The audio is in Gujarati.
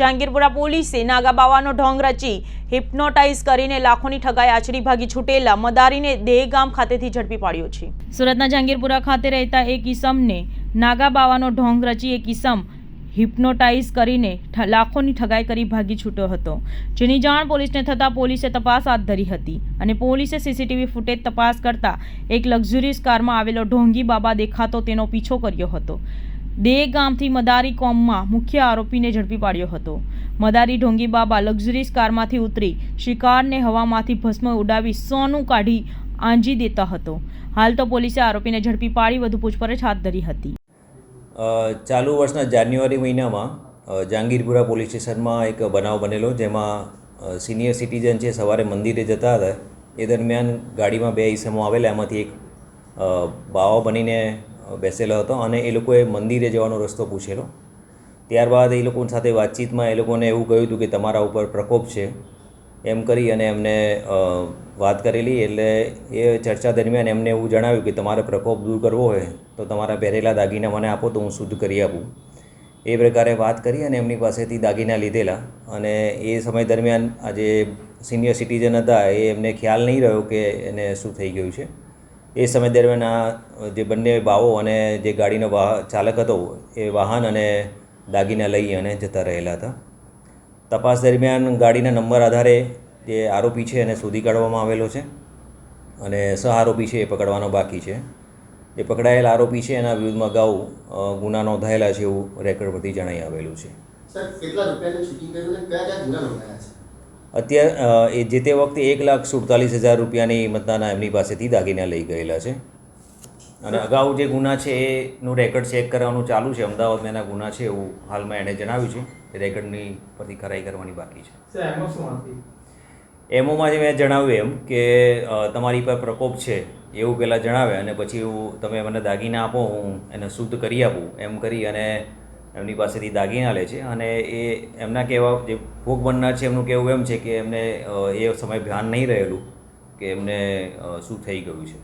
જહાંગીરપુરા પોલીસે નાગાબાવાનો ઢોંગ રચી હિપ્નોટાઇઝ કરીને લાખોની ઠગાઈ આચરી ભાગી છૂટેલા મદારીને દેહગામ ખાતેથી ઝડપી પાડ્યો છે. સુરતના જહાંગીરપુરા ખાતે રહેતા એક ઇસમને નાગાબાવાનો ઢોંગ રચી એક ઇસમ હિપ્નોટાઇઝ કરીને લાખોની ઠગાઈ કરી ભાગી છૂટ્યો હતો. જેની જાણ પોલીસને થતાં પોલીસે તપાસ હાથ ધરી હતી અને પોલીસે સીસીટીવી ફૂટેજ તપાસ કરતા એક લક્ઝુરિયસ કારમાં આવેલો ઢોંગી બાબા દેખાતો તેનો પીછો કર્યો હતો. દે ગામથી મદારી કોમમાં મુખ્ય આરોપીને ઝડપી પાડ્યો હતો. મદારી ઢોંગી બાબા લક્ઝુરિયસ કારમાંથી ઉતરી શિકારને હવામાંથી ભસ્મ ઉડાવી સોનું કાઢી આંજી દેતા હતો. હાલ તો પોલીસે આરોપીને ઝડપી પાડી વધુ પૂછપરછ હાથ ધરી હતી. ચાલુ વર્ષના જાન્યુઆરી મહિનામાં જહાંગીરપુરા પોલીસ સ્ટેશનમાં એક બનાવ બનેલો જેમાં સિનિયર સિટીઝન છે, સવારે મંદિરે જતા હતા. એ દરમિયાન ગાડીમાં બે ઈસમો આવેલા, એમાંથી એક બાવા બનીને બેસેલો હતો અને એ લોકોએ મંદિરે જવાનો રસ્તો પૂછેલો. ત્યારબાદ એ લોકો સાથે વાતચીતમાં એ લોકોને એવું કહ્યું હતું કે તમારા ઉપર પ્રકોપ છે, એમ કરી અને એમને વાત કરેલી એટલે એ ચર્ચા દરમિયાન એમને એવું જણાવ્યું કે તમારે પ્રકોપ દૂર કરવો હોય તો તમારા પહેરેલા દાગીના મને આપો તો હું શુદ્ધ કરી આપું. એ પ્રકારે વાત કરી અને એમની પાસેથી દાગીના લીધેલા અને એ સમય દરમિયાન આ જે સિનિયર સિટીઝન હતા એ એમને ખ્યાલ નહીં રહ્યો કે એને શું થઈ ગયું છે. એ સમય દરમિયાન આ, જે બંને બાવો અને જે ગાડીનો વાહ, ચાલક હતો, એ વાહન અને દાગીના લઈ અને જતા રહેલા હતા. તપાસ દરમિયાન ગાડીના નંબર આધારે જે આરોપી છે એને શોધી કાઢવામાં આવેલો છે અને સહ આરોપી છે એ પકડવાનો બાકી છે. એ પકડાયેલ આરોપી છે એના વિરુદ્ધમાં અગાઉ ગુના નોંધાયેલા છે એવું રેકોર્ડ પરથી જણાઈ આવેલું છે. સર, કેટલા રૂપિયાનું શૂટિંગ કર્યું અને કયા કયા ગુના નોંધાયા છે? અત્યારે એ જે તે વખતે એક લાખ સુડતાલીસ હજાર રૂપિયાની મતદાના એમની પાસેથી દાગીના લઈ ગયેલા છે. અને અગાઉ જે ગુના છે એનું રેકર્ડ ચેક કરવાનું ચાલુ છે. અમદાવાદમાં એના ગુના છે એવું હાલમાં એણે જણાવ્યું છે. એ રેકર્ડની પરથી ખરાઈ કરવાની બાકી છે. સર એમાં શું એમોમાં જે મેં જણાવ્યું એમ કે તમારી પર પ્રકોપ છે એવું પહેલાં જણાવે અને પછી એવું તમે મને દાગીના આપો હું એને શુદ્ધ કરી આપું એમ કરી અને એમની પાસેથી દાગીના લે છે અને એ એમના કહેવા જે ભોગ બનનાર છે, એમનું કહેવું એમ છે કે એમને એ સમય ધ્યાન નહીં રહેલું કે એમને શું થઈ ગયું છે.